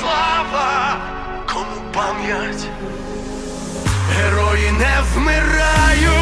Слава, кому пам'ять, герої не вмирають,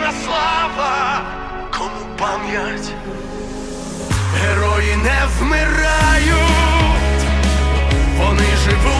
Вічна слава, кому пам'ять, герої не вмирають, вони живуть